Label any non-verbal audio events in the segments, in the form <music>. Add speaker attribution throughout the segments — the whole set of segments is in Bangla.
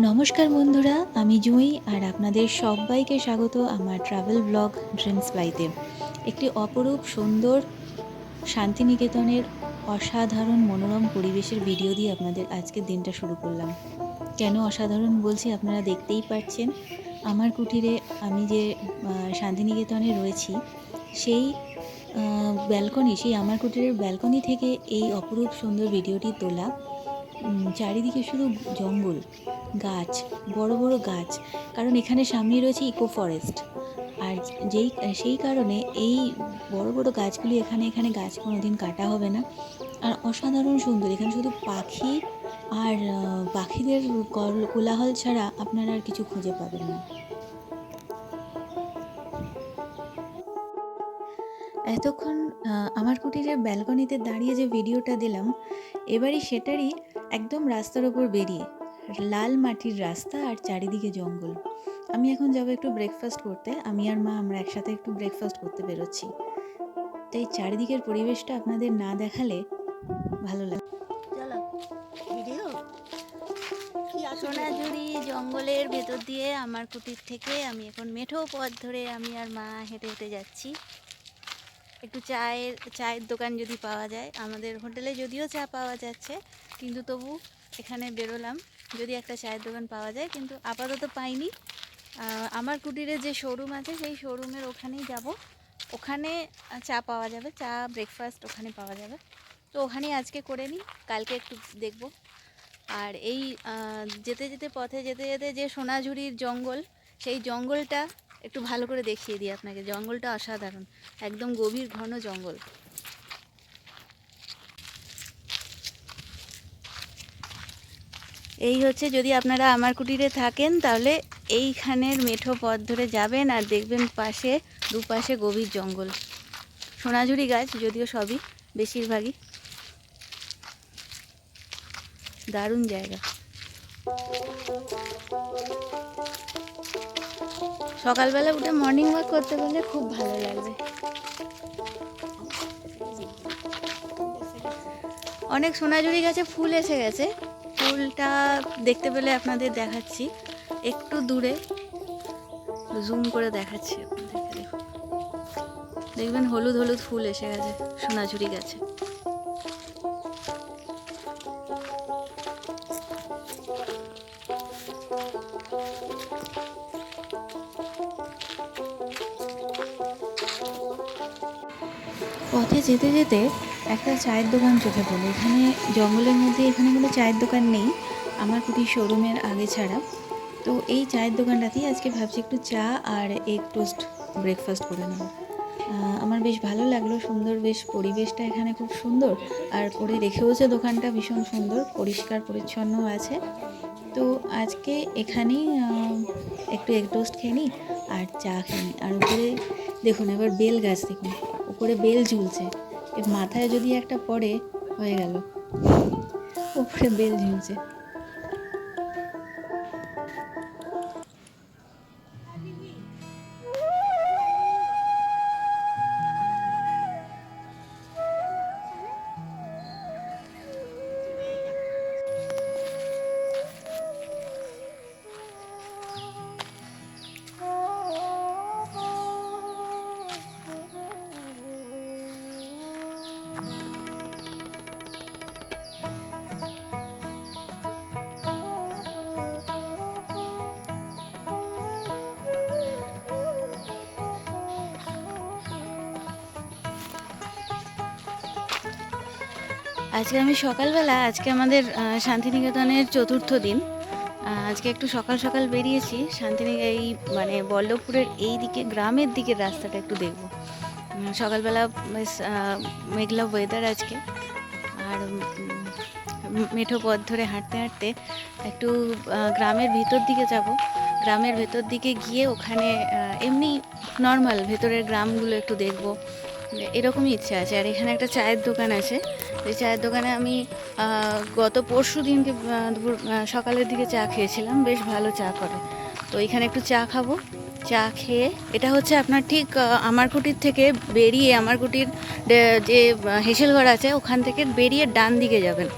Speaker 1: নমস্কার বন্ধুরা, আমি জুঁই আর আপনাদের সবাইকে স্বাগত আমার ট্রাভেল ব্লগ ড্রিমস ফ্লাইতে একটি অপরূপ, সুন্দর শান্তিনিকেতনের অসাধারণ মনোরম পরিবেশের ভিডিও দিয়ে আপনাদের আজকের দিনটা শুরু করলাম। কেন অসাধারণ বলছি আপনারা দেখতেই পাচ্ছেন। আমার কুটিরে আমি যে শান্তিনিকেতনে রয়েছি, সেই ব্যালকনি সেই আমার কুটিরের ব্যালকনি থেকে এই অপরূপ, সুন্দর ভিডিওটি তোলা। চারিদিকে শুধু জঙ্গল। গাছ, বড় বড় গাছ। কারণ এখানে সামনে রয়েছে ইকো ফরেস্ট আর যেই, সেই কারণে এই বড় বড় গাছগুলি এখানে এখানে গাছ কোনো দিন কাটা হবে না। আর অসাধারণ সুন্দর। এখানে শুধু পাখি আর পাখিদের কল- কোলাহল ছাড়া আপনারা আর কিছু খুঁজে পাবেন না। এতক্ষণ আমার কুটিরের ব্যালকনিতে দাঁড়িয়ে যে ভিডিওটা দিলাম, এবারই সেটারই একদম রাস্তার ওপর বেরিয়ে লাল মাটির রাস্তা আর চারিদিকে জঙ্গল। আমি এখন যাব একটু ব্রেকফাস্ট করতে। আমি আর মা আমরা একসাথে একটু ব্রেকফাস্ট করতে বেরোচ্ছি। তাই চারিদিকের পরিবেশটা আপনাদের না দেখালে ভালো লাগে।
Speaker 2: সোনাঝুরি জঙ্গলের ভেতর দিয়ে আমার কুটির থেকে আমি এখন মেঠো পথ ধরে আমি আর মা হেঁটে হেঁটে যাচ্ছি। একটু চায়ের চায়ের দোকান যদি পাওয়া যায়। আমাদের হোটেলে যদিও চা পাওয়া যাচ্ছে, কিন্তু তবু এখানে বেরোলাম। যদি একটা চায়ের দোকান পাওয়া যায়, কিন্তু আপাতত পাইনি। আমার কুটিরে যে শোরুম আছে, সেই শোরুমের ওখানেই যাব। ওখানে চা পাওয়া যাবে, চা ব্রেকফাস্ট ওখানে পাওয়া যাবে। তো ওখানেই আজকে করে নিই, কালকে একটু দেখব। আর এই যেতে যেতে পথে যেতে যেতে যে সোনাঝুরির জঙ্গল, সেই জঙ্গলটা একটু ভালো করে দেখিয়ে দিই আপনাকে। জঙ্গলটা অসাধারণ, একদম গভীর ঘন জঙ্গল। এই হচ্ছে যদি আপনারা আমার কুটিরে থাকেন, তাহলে এইখানের মেঠো পথ ধরে যাবেন আর দেখবেন পাশে, দুপাশে গভীর জঙ্গল। সোনাঝুরি গাছ, যদিও সবই বেশিরভাগই। দারুণ জায়গা। সকালবেলা উঠে মর্নিং ওয়াক করতে পারলে খুব ভালো লাগবে। অনেক সোনাঝুরি গাছে ফুল এসে গেছে। ফুলটা দেখতে পেলে আপনাদের দেখাচ্ছি। একটু দূরে জুম করে দেখাচ্ছি দেখবেন হলুদ হলুদ ফুল এসে গেছে, সোনাঝুরি গাছে।
Speaker 1: পথে যেতে যেতে একটা চায়ের দোকান চোখে পড়ল এখানে জঙ্গলের মধ্যে এখানে কোনো চায়ের দোকান নেই, আমার কুটির শোরুমের আগে ছাড়া। তো এই চায়ের দোকানটাতেই আজকে ভাবছি একটু চা আর এগ টোস্ট ব্রেকফাস্ট করে নেব। আমার বেশ ভালো লাগল, সুন্দর বেশ পরিবেশটা এখানে খুব সুন্দর। আর করে রেখেওছে দোকানটা ভীষণ সুন্দর, পরিষ্কার, পরিচ্ছন্ন আছে। তো আজকে এখানেই একটু এগ টোস্ট খেয়ে নিই আর চা খেয়ে নিই। আর উপরে দেখুন, এবার বেল গাছ দেখুন, উপরে বেল ঝুলছে। মাথায় যদি একটা পড়ে হয়ে গেল। উপরে বেল ঝুলছে। আজকে আমি সকালবেলা, আজকে আমাদের শান্তিনিকেতনের চতুর্থ দিন। আজকে একটু সকাল সকাল বেরিয়েছি। শান্তিনিকে এই মানে বল্লভপুরের এই দিকে, গ্রামের দিকের রাস্তাটা একটু দেখব। সকালবেলা বেশ মেঘলা ওয়েদার আজকে। আর মেঠো পথ ধরে হাঁটতে হাঁটতে একটু গ্রামের ভিতর দিকে যাব। গ্রামের ভেতর দিকে গিয়ে ওখানে এমনি নর্মাল ভেতরের গ্রামগুলো একটু দেখব। এরকমই ইচ্ছা আছে। আর এখানে একটা চায়ের দোকান আছে। এই চায়ের দোকানে আমি গত পরশু দিনকে দুপুর সকালের দিকে চা খেয়েছিলাম। বেশ ভালো চা করে। তো এখানে একটু চা খাব। চা খেয়ে, এটা হচ্ছে আপনার ঠিক আমার কুটির থেকে বেরিয়ে, আমার কুটির যে হেসেলঘর আছে, ওখান থেকে বেরিয়ে ডান দিকে যাবেন।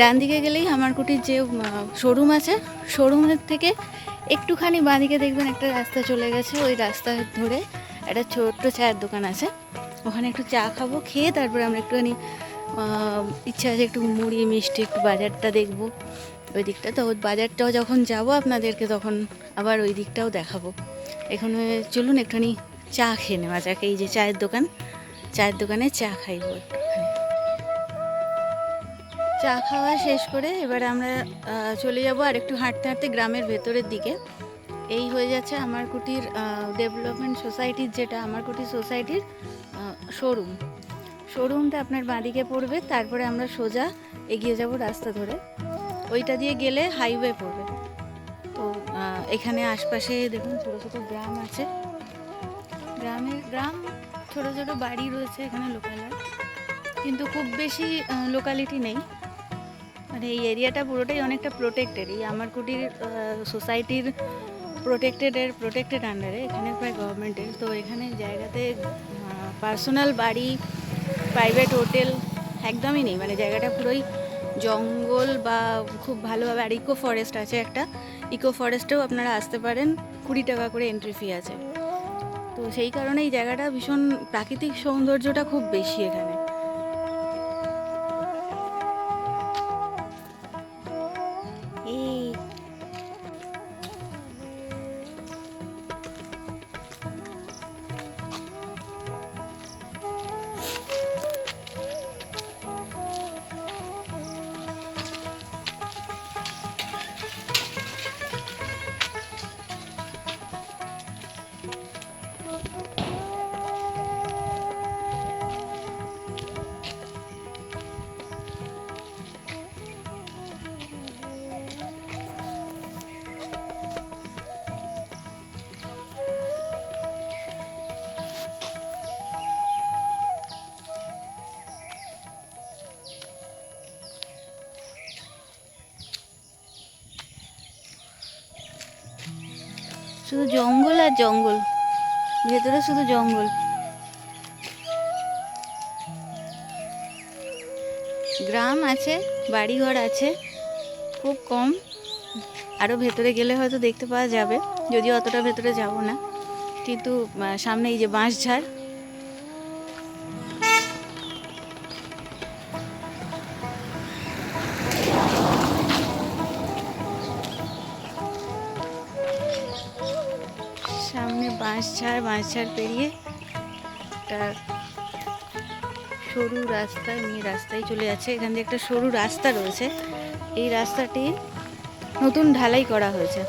Speaker 1: ডান দিকে গেলেই আমার কুটির যে শোরুম আছে, শোরুমের থেকে একটুখানি বাঁদিকে দেখবেন একটা রাস্তা চলে গেছে। ওই রাস্তা ধরে একটা ছোট্ট চায়ের দোকান আছে। ওখানে একটু চা খাব, খেয়ে তারপরে আমরা একটুখানি ইচ্ছা আছে একটু মুড়ি, মিষ্টি, একটু বাজারটা দেখব ওই দিকটা। তো বাজারটাও যখন যাব আপনাদেরকে তখন আবার ওই দিকটাও দেখাবো। এখানে চলুন একটুখানি চা খেয়ে নেওয়া যাক। এই যে চায়ের দোকান, চায়ের দোকানে চা খাইবো একটুখানি। চা খাওয়া শেষ করে এবার আমরা চলে যাব আর একটু হাঁটতে হাঁটতে গ্রামের ভেতরের দিকে। এই হয়ে যাচ্ছে আমার কুটির ডেভেলপমেন্ট সোসাইটির যেটা, আমার কুটির সোসাইটির শোরুম। শোরুমটা আপনার বাঁদিকে পড়বে, তারপরে আমরা সোজা এগিয়ে যাব রাস্তা ধরে। ওইটা দিয়ে গেলে হাইওয়ে পড়বে। তো এখানে আশপাশে দেখুন ছোটো ছোটো গ্রাম আছে। গ্রামের, গ্রাম ছোটো ছোটো বাড়ি রয়েছে এখানে লোকালয় কিন্তু খুব বেশি লোকালিটি নেই। মানে এই এরিয়াটা পুরোটাই অনেকটা প্রোটেক্টেড এই আমার কুটির সোসাইটির প্রোটেক্টেডের প্রোটেক্টেড আন্ডারে এখানে প্রায় গভর্নমেন্টের তো এখানে জায়গাতে পার্সোনাল বাড়ি, প্রাইভেট হোটেল একদমই নেই। মানে জায়গাটা পুরোই জঙ্গল বা খুব ভালোভাবে, আর ইকো ফরেস্ট আছে একটা। ইকো ফরেস্টেও আপনারা আসতে পারেন, কুড়ি টাকা করে এন্ট্রি ফি আছে। তো সেই কারণে এই জায়গাটা ভীষণ প্রাকৃতিক সৌন্দর্যটা খুব বেশি এখানে। শুধু জঙ্গল আর জঙ্গল। ভেতরে শুধু জঙ্গল। গ্রাম আছে, বাড়িঘর আছে, খুব কম। আরও ভেতরে গেলে হয়তো দেখতে পাওয়া যাবে যদি অতটা ভেতরে যাব না। কিন্তু সামনে এই যে বাঁশঝাড় সামনে বাঁশ ছাড় পেরিয়ে একটা সরু রাস্তা এমনি রাস্তায় চলে যাচ্ছে। এখান দিয়ে একটা সরু রাস্তা রয়েছে। এই রাস্তাটি নতুন ঢালাই করা হয়েছে।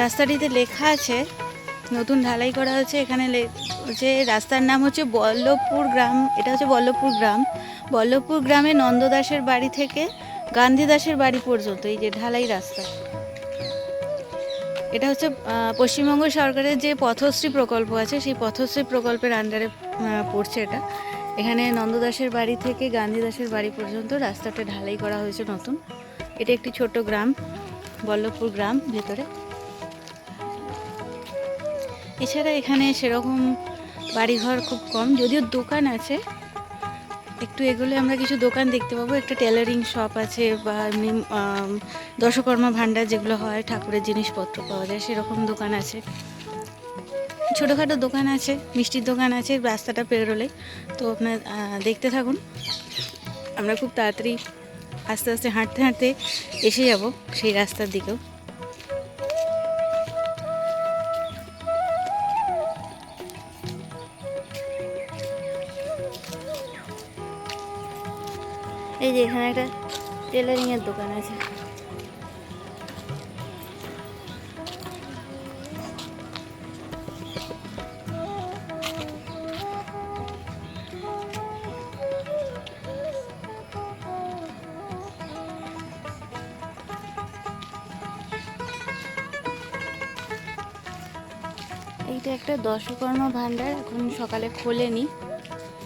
Speaker 1: রাস্তাটিতে লেখা আছে, নতুন ঢালাই করা হয়েছে। এখানে হচ্ছে রাস্তার নাম হচ্ছে বল্লভপুর গ্রাম, এটা হচ্ছে বল্লভপুর গ্রাম। বল্লভপুর গ্রামে নন্দদাসের বাড়ি থেকে গান্ধীদাসের বাড়ি পর্যন্ত, এই যে ঢালাই রাস্তা। এটা হচ্ছে পশ্চিমবঙ্গ সরকারের যে পথশ্রী প্রকল্প আছে, সেই পথশ্রী প্রকল্পের আন্ডারে পড়ছে এটা। এখানে নন্দদাসের বাড়ি থেকে গান্ধীদাসের বাড়ি পর্যন্ত রাস্তাটা ঢালাই করা হয়েছে নতুন। এটা একটি ছোট গ্রাম, বল্লভপুর গ্রাম ভেতরে। এছাড়া এখানে সেরকম বাড়িঘর খুব কম, যদিও দোকান আছে একটু এগুলো আমরা কিছু দোকান দেখতে পাবো, একটা টেলারিং শপ আছে বা এমনি দশকর্মা ভাণ্ডার যেগুলো হয়, ঠাকুরের জিনিসপত্র পাওয়া যায়, সেরকম দোকান আছে। ছোটোখাটো দোকান আছে, মিষ্টির দোকান আছে, রাস্তাটা পেরোলে। তো আপনার দেখতে থাকুন। আমরা খুব তাড়াতাড়ি আস্তে আস্তে হাঁটতে হাঁটতে এসে যাব সেই রাস্তার দিকেও। এখানে একটা টেলারিং এর দোকান আছে। এইটা একটা দশকর্মা ভাণ্ডার এখন সকালে খোলেনি।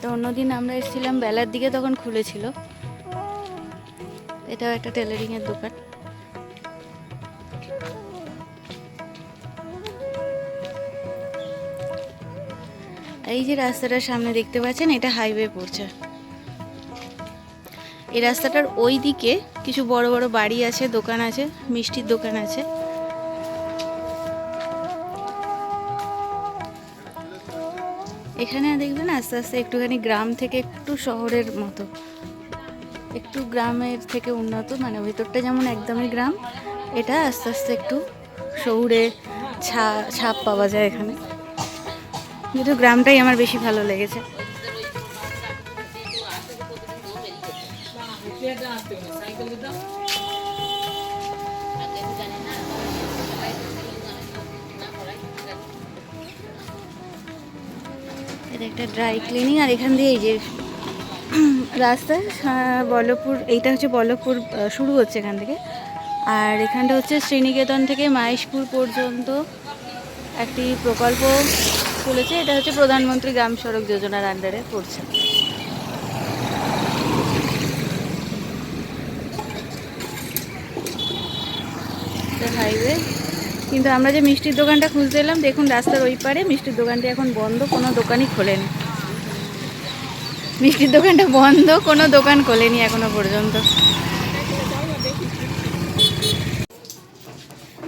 Speaker 1: তো অন্যদিন আমরা এসেছিলাম বেলার দিকে, তখন খুলেছিল। এটাও একটা টেলারিং এর দোকান। এই যে রাস্তাটার সামনে দেখতে পাচ্ছেন, এটা হাইওয়ে পড়ছে। এই রাস্তাটার ওই দিকে কিছু বড় বড় বাড়ি আছে, দোকান আছে, মিষ্টির দোকান আছে। এখানে দেখবেন আস্তে আস্তে একটুখানি গ্রাম থেকে একটু শহরের মতো। একটু গ্রামের থেকে উন্নত মানে ভেতরটা যেমন একদমই গ্রাম, এটা আস্তে আস্তে একটু শহুরে ছা, ছাপ পাওয়া যায় এখানে। কিন্তু গ্রামটাই আমার বেশি ভালো লেগেছে। এটা একটা ড্রাই ক্লিনিং আর এখান দিয়ে এই যে <clears throat> রাস্তা আহ, বল্লভপুর এইটা হচ্ছে বল্লভপুর আহ, শুরু হচ্ছে এখান থেকে। আর এখানটা হচ্ছে শ্রীনিকেতন থেকে মাহেশপুর পর্যন্ত একটি প্রকল্প চলেছে। এটা হচ্ছে প্রধানমন্ত্রী গ্রাম সড়ক যোজনার আন্ডারে পড়ছে। হাইওয়ে কিন্তু আমরা যে মিষ্টির দোকানটা খুঁজতে এলাম দেখুন রাস্তার ওই পারে মিষ্টির দোকানটি এখন বন্ধ কোনো দোকানই খোলেনি। মিষ্টির দোকানটা বন্ধ, কোনো দোকান খোলেনি এখনও পর্যন্ত।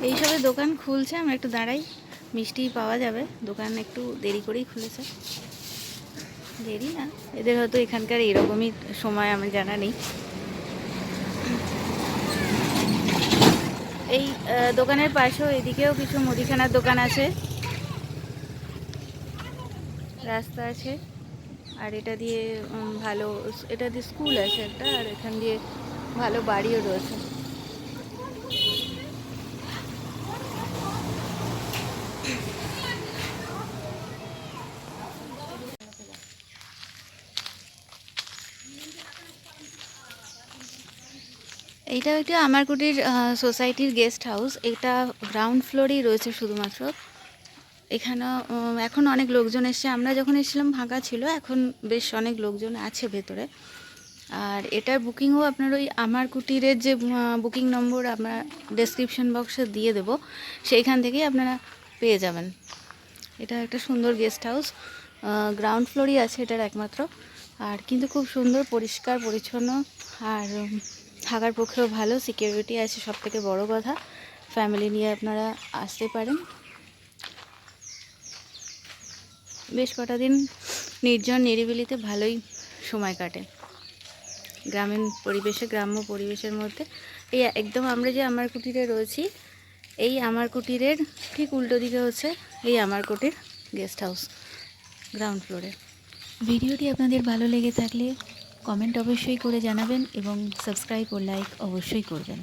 Speaker 1: এইসবে দোকান খুলছে, আমরা একটু দাঁড়াই। মিষ্টি পাওয়া যাবে, দোকান একটু দেরি করেই খুলেছে। দেরি না, এদের হয়তো এখানকার এরকমই সময়, আমার জানা নেই। এই দোকানের পাশেও, এদিকেও কিছু মুদিখানার দোকান আছে। রাস্তা আছে। আর এটা দিয়ে ভালো, এটা দিয়ে স্কুল আছে একটা, আর এখান দিয়ে ভালো বাড়িও রয়েছে। এইটা হচ্ছে আমার কুটির সোসাইটির গেস্ট হাউস এটা গ্রাউন্ড ফ্লোরেই রয়েছে শুধুমাত্র। এখানে এখন অনেক লোকজন এসছে আমরা যখন এসেছিলাম, ফাঁকা ছিল, এখন বেশ অনেক লোকজন আছে ভেতরে। আর এটার বুকিংও আপনার ওই আমার কুটিরের যে বুকিং নম্বর আমরা ডেসক্রিপশন বক্সে দিয়ে দেবো, সেইখান থেকেই আপনারা পেয়ে যাবেন। এটা একটা সুন্দর গেস্ট হাউস গ্রাউন্ড ফ্লোরই আছে এটার একমাত্র। আর কিন্তু খুব সুন্দর, পরিষ্কার, পরিচ্ছন্ন, আর থাকার পক্ষেও ভালো সিকিউরিটি আছে সব থেকে বড়ো কথা। ফ্যামিলি নিয়ে আপনারা আসতে পারেন। বেশ কটা দিন নির্জন নিরিবিলিতে ভালোই সময় কাটে। গ্রামীণ পরিবেশে, গ্রাম্য পরিবেশের মধ্যে। এই একদম আমরা যে আমার কুটিরে রয়েছি, এই আমার কুটিরের ঠিক উল্টো দিকে হচ্ছে এই আমার কুটির গেস্ট হাউস গ্রাউন্ড ফ্লোরে
Speaker 2: ভিডিওটি আপনাদের ভালো লেগে থাকলে কমেন্ট অবশ্যই করে জানাবেন এবং সাবস্ক্রাইব ও লাইক অবশ্যই করবেন।